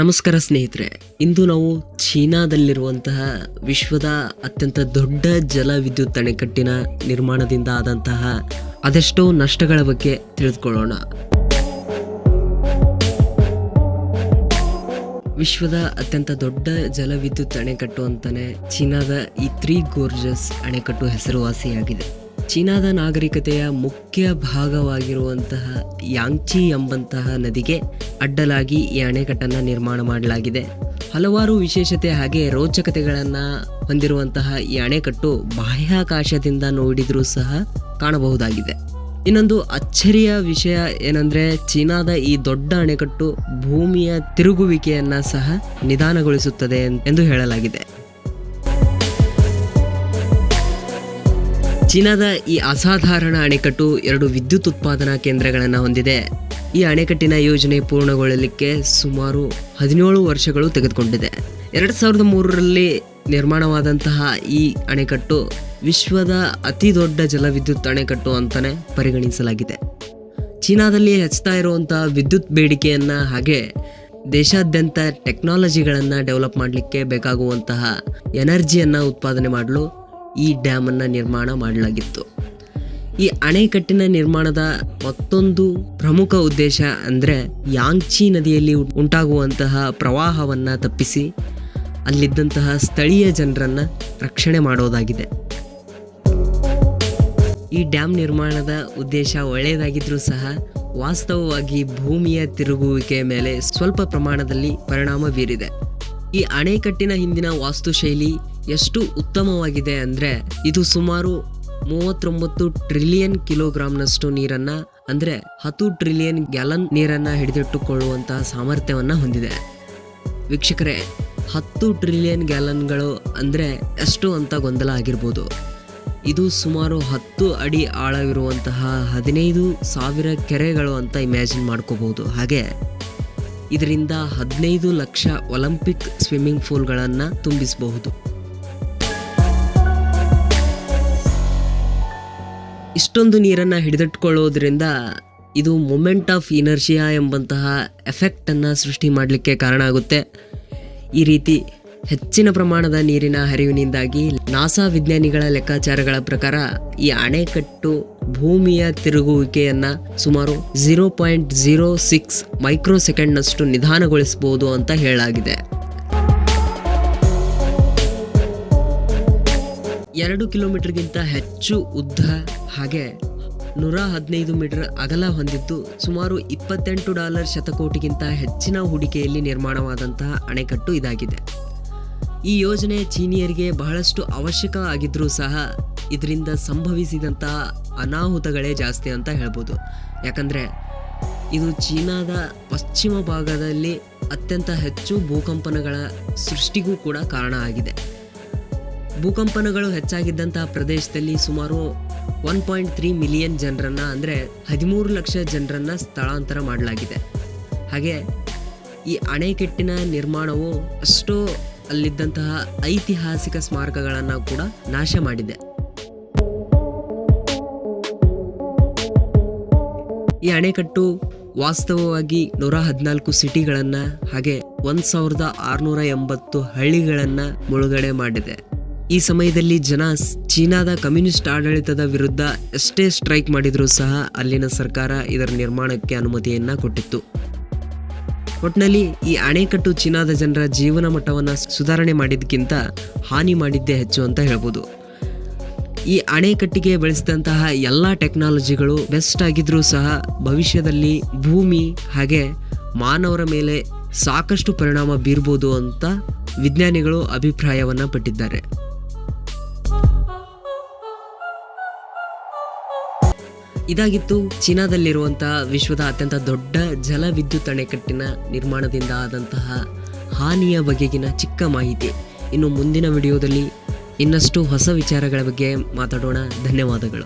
ನಮಸ್ಕಾರ ಸ್ನೇಹಿತರೆ, ಇಂದು ನಾವು ಚೀನಾದಲ್ಲಿರುವಂತಹ ವಿಶ್ವದ ಅತ್ಯಂತ ದೊಡ್ಡ ಜಲ ವಿದ್ಯುತ್ ಅಣೆಕಟ್ಟಿನ ನಿರ್ಮಾಣದಿಂದ ಆದಂತಹ ಅದೆಷ್ಟೋ ನಷ್ಟಗಳ ಬಗ್ಗೆ ತಿಳಿದುಕೊಳ್ಳೋಣ. ವಿಶ್ವದ ಅತ್ಯಂತ ದೊಡ್ಡ ಜಲವಿದ್ಯುತ್ ಅಣೆಕಟ್ಟು ಅಂತಾನೆ ಚೀನಾದ ಈ ತ್ರೀ ಗೋರ್ಜಸ್ ಅಣೆಕಟ್ಟು ಹೆಸರುವಾಸಿಯಾಗಿದೆ. ಚೀನಾದ ನಾಗರಿಕತೆಯ ಮುಖ್ಯ ಭಾಗವಾಗಿರುವಂತಹ ಯಾಂಗ್ಚಿ ಎಂಬಂತಹ ನದಿಗೆ ಅಡ್ಡಲಾಗಿ ಈ ಅಣೆಕಟ್ಟನ್ನು ನಿರ್ಮಾಣ ಮಾಡಲಾಗಿದೆ. ಹಲವಾರು ವಿಶೇಷತೆ ಹಾಗೆ ರೋಚಕತೆಗಳನ್ನು ಹೊಂದಿರುವಂತಹ ಈ ಅಣೆಕಟ್ಟು ಬಾಹ್ಯಾಕಾಶದಿಂದ ನೋಡಿದರೂ ಸಹ ಕಾಣಬಹುದಾಗಿದೆ. ಇನ್ನೊಂದು ಅಚ್ಚರಿಯ ವಿಷಯ ಏನಂದರೆ ಚೀನಾದ ಈ ದೊಡ್ಡ ಅಣೆಕಟ್ಟು ಭೂಮಿಯ ತಿರುಗುವಿಕೆಯನ್ನು ಸಹ ನಿಧಾನಗೊಳಿಸುತ್ತದೆ ಎಂದು ಹೇಳಲಾಗಿದೆ. ಚೀನಾದ ಈ ಅಸಾಧಾರಣ ಅಣೆಕಟ್ಟು ಎರಡು ವಿದ್ಯುತ್ ಉತ್ಪಾದನಾ ಕೇಂದ್ರಗಳನ್ನು ಹೊಂದಿದೆ. ಈ ಅಣೆಕಟ್ಟಿನ ಯೋಜನೆ ಪೂರ್ಣಗೊಳ್ಳಲಿಕ್ಕೆ ಸುಮಾರು ಹದಿನೇಳು ವರ್ಷಗಳು ತೆಗೆದುಕೊಂಡಿದೆ. ಎರಡು ಸಾವಿರದ ಮೂರರಲ್ಲಿ ನಿರ್ಮಾಣವಾದಂತಹ ಈ ಅಣೆಕಟ್ಟು ವಿಶ್ವದ ಅತಿ ದೊಡ್ಡ ಜಲವಿದ್ಯುತ್ ಅಣೆಕಟ್ಟು ಅಂತಲೇ ಪರಿಗಣಿಸಲಾಗಿದೆ. ಚೀನಾದಲ್ಲಿ ಹೆಚ್ಚುತ್ತಾ ಇರುವಂತಹ ವಿದ್ಯುತ್ ಬೇಡಿಕೆಯನ್ನು ಹಾಗೆ ದೇಶಾದ್ಯಂತ ಟೆಕ್ನಾಲಜಿಗಳನ್ನು ಡೆವಲಪ್ ಮಾಡಲಿಕ್ಕೆ ಬೇಕಾಗುವಂತಹ ಎನರ್ಜಿಯನ್ನು ಉತ್ಪಾದನೆ ಮಾಡಲು ಈ ಡ್ಯಾಮನ್ನು ನಿರ್ಮಾಣ ಮಾಡಲಾಗಿತ್ತು. ಈ ಅಣೆಕಟ್ಟಿನ ನಿರ್ಮಾಣದ ಮತ್ತೊಂದು ಪ್ರಮುಖ ಉದ್ದೇಶ ಅಂದರೆ ಯಾಂಗ್ಚಿ ನದಿಯಲ್ಲಿ ಉಂಟಾಗುವಂತಹ ಪ್ರವಾಹವನ್ನು ತಪ್ಪಿಸಿ ಅಲ್ಲಿದ್ದಂತಹ ಸ್ಥಳೀಯ ಜನರನ್ನು ರಕ್ಷಣೆ ಮಾಡೋದಾಗಿದೆ. ಈ ಡ್ಯಾಮ್ ನಿರ್ಮಾಣದ ಉದ್ದೇಶ ಒಳ್ಳೆಯದಾಗಿದ್ದರೂ ಸಹ ವಾಸ್ತವವಾಗಿ ಭೂಮಿಯ ತಿರುಗುವಿಕೆ ಮೇಲೆ ಸ್ವಲ್ಪ ಪ್ರಮಾಣದಲ್ಲಿ ಪರಿಣಾಮ ಬೀರಿದೆ. ಈ ಅಣೆಕಟ್ಟಿನ ಹಿಂದಿನ ವಾಸ್ತುಶೈಲಿ ಎಷ್ಟು ಉತ್ತಮವಾಗಿದೆ ಅಂದರೆ ಇದು ಸುಮಾರು ಮೂವತ್ತೊಂಬತ್ತು ಟ್ರಿಲಿಯನ್ ಕಿಲೋಗ್ರಾಮ್ನಷ್ಟು ನೀರನ್ನು, ಅಂದರೆ ಹತ್ತು ಟ್ರಿಲಿಯನ್ ಗ್ಯಾಲನ್ ನೀರನ್ನು ಹಿಡಿದಿಟ್ಟುಕೊಳ್ಳುವಂತಹ ಸಾಮರ್ಥ್ಯವನ್ನು ಹೊಂದಿದೆ. ವೀಕ್ಷಕರೇ, ಹತ್ತು ಟ್ರಿಲಿಯನ್ ಗ್ಯಾಲನ್ಗಳು ಅಂದರೆ ಎಷ್ಟು ಅಂತ ಗೊಂದಲ ಆಗಿರ್ಬೋದು. ಇದು ಸುಮಾರು ಹತ್ತು ಅಡಿ ಆಳವಿರುವಂತಹ ಹದಿನೈದು ಸಾವಿರ ಕೆರೆಗಳು ಅಂತ ಇಮ್ಯಾಜಿನ್ ಮಾಡ್ಕೋಬಹುದು. ಹಾಗೆ, ಇದರಿಂದ ಹದಿನೈದು ಲಕ್ಷ ಒಲಿಂಪಿಕ್ ಸ್ವಿಮ್ಮಿಂಗ್ ಪೂಲ್ಗಳನ್ನು ತುಂಬಿಸಬಹುದು. ಇಷ್ಟೊಂದು ನೀರನ್ನು ಹಿಡಿದಿಟ್ಕೊಳ್ಳೋದ್ರಿಂದ ಇದು ಮೊಮೆಂಟ್ ಆಫ್ ಇನರ್ಷಿಯಾ ಎಂಬಂತಹ ಎಫೆಕ್ಟನ್ನು ಸೃಷ್ಟಿ ಮಾಡಲಿಕ್ಕೆ ಕಾರಣ ಆಗುತ್ತೆ. ಈ ರೀತಿ ಹೆಚ್ಚಿನ ಪ್ರಮಾಣದ ನೀರಿನ ಹರಿವಿನಿಂದಾಗಿ ನಾಸಾ ವಿಜ್ಞಾನಿಗಳ ಲೆಕ್ಕಾಚಾರಗಳ ಪ್ರಕಾರ ಈ ಅಣೆಕಟ್ಟು ಭೂಮಿಯ ತಿರುಗುವಿಕೆಯನ್ನು ಸುಮಾರು zero point zero six micro ಸೆಕೆಂಡ್ನಷ್ಟು ನಿಧಾನಗೊಳಿಸಬಹುದು ಅಂತ ಹೇಳಲಾಗಿದೆ. ಎರಡು ಕಿಲೋಮೀಟರ್ಗಿಂತ ಹೆಚ್ಚು ಉದ್ದ ಹಾಗೆ ನೂರ ಹದಿನೈದು ಮೀಟರ್ ಅಗಲ ಹೊಂದಿದ್ದು ಸುಮಾರು ಇಪ್ಪತ್ತೆಂಟು ಡಾಲರ್ ಶತಕೋಟಿಗಿಂತ ಹೆಚ್ಚಿನ ಹೂಡಿಕೆಯಲ್ಲಿ ನಿರ್ಮಾಣವಾದಂತಹ ಅಣೆಕಟ್ಟು ಇದಾಗಿದೆ. ಈ ಯೋಜನೆ ಚೀನಿಯರಿಗೆ ಬಹಳಷ್ಟು ಅವಶ್ಯಕ ಆಗಿದ್ದರೂ ಸಹ ಇದರಿಂದ ಸಂಭವಿಸಿದಂತಹ ಅನಾಹುತಗಳೇ ಜಾಸ್ತಿ ಅಂತ ಹೇಳ್ಬೋದು. ಯಾಕಂದರೆ ಇದು ಚೀನಾದ ಪಶ್ಚಿಮ ಭಾಗದಲ್ಲಿ ಅತ್ಯಂತ ಹೆಚ್ಚು ಭೂಕಂಪನಗಳ ಸೃಷ್ಟಿಗೂ ಕೂಡ ಕಾರಣ ಆಗಿದೆ. ಭೂಕಂಪನಗಳು ಹೆಚ್ಚಾಗಿದ್ದಂತಹ ಪ್ರದೇಶದಲ್ಲಿ ಸುಮಾರು ಒನ್ ಪಾಯಿಂಟ್ ತ್ರೀ ಮಿಲಿಯನ್ ಜನರನ್ನು ಅಂದರೆ ಹದಿಮೂರು ಲಕ್ಷ ಜನರನ್ನು ಸ್ಥಳಾಂತರ ಮಾಡಲಾಗಿದೆ. ಹಾಗೆ ಈ ಅಣೆಕಟ್ಟಿನ ನಿರ್ಮಾಣವು ಅಷ್ಟೋ ಅಲ್ಲಿದ್ದಂತಹ ಐತಿಹಾಸಿಕ ಸ್ಮಾರಕಗಳನ್ನು ಕೂಡ ನಾಶ ಮಾಡಿದೆ. ಈ ಅಣೆಕಟ್ಟು ವಾಸ್ತವವಾಗಿ ನೂರ ಹದಿನಾಲ್ಕು ಸಿಟಿಗಳನ್ನು ಹಾಗೆ ಒಂದು ಸಾವಿರದ ಆರುನೂರ ಎಂಬತ್ತು ಹಳ್ಳಿಗಳನ್ನು ಮುಳುಗಡೆ ಮಾಡಿದೆ. ಈ ಸಮಯದಲ್ಲಿ ಜನ ಚೀನಾದ ಕಮ್ಯುನಿಸ್ಟ್ ಆಡಳಿತದ ವಿರುದ್ಧ ಎಷ್ಟೇ ಸ್ಟ್ರೈಕ್ ಮಾಡಿದರೂ ಸಹ ಅಲ್ಲಿನ ಸರ್ಕಾರ ಇದರ ನಿರ್ಮಾಣಕ್ಕೆ ಅನುಮತಿಯನ್ನ ಕೊಟ್ಟಿತ್ತು. ಒಟ್ಟಿನಲ್ಲಿ ಈ ಅಣೆಕಟ್ಟು ಚೀನಾದ ಜನರ ಜೀವನ ಮಟ್ಟವನ್ನು ಸುಧಾರಣೆ ಮಾಡಿದ್ದಕ್ಕಿಂತ ಹಾನಿ ಮಾಡಿದ್ದೇ ಹೆಚ್ಚು ಅಂತ ಹೇಳ್ಬೋದು. ಈ ಅಣೆಕಟ್ಟಿಗೆ ಬಳಸಿದಂತಹ ಎಲ್ಲ ಟೆಕ್ನಾಲಜಿಗಳು ಬೆಸ್ಟ್ ಆಗಿದ್ರೂ ಸಹ ಭವಿಷ್ಯದಲ್ಲಿ ಭೂಮಿ ಹಾಗೆ ಮಾನವರ ಮೇಲೆ ಸಾಕಷ್ಟು ಪರಿಣಾಮ ಬೀರ್ಬೋದು ಅಂತ ವಿಜ್ಞಾನಿಗಳು ಅಭಿಪ್ರಾಯವನ್ನು ಪಟ್ಟಿದ್ದಾರೆ. ಇದಾಗಿತ್ತು ಚೀನಾದಲ್ಲಿರುವಂತಹ ವಿಶ್ವದ ಅತ್ಯಂತ ದೊಡ್ಡ ಜಲ ವಿದ್ಯುತ್ ಅಣೆಕಟ್ಟಿನ ನಿರ್ಮಾಣದಿಂದ ಆದಂತಹ ಹಾನಿಯ ಬಗೆಗಿನ ಚಿಕ್ಕ ಮಾಹಿತಿ. ಇನ್ನು ಮುಂದಿನ ವಿಡಿಯೋದಲ್ಲಿ ಇನ್ನಷ್ಟು ಹೊಸ ವಿಚಾರಗಳ ಬಗ್ಗೆ ಮಾತಾಡೋಣ. ಧನ್ಯವಾದಗಳು.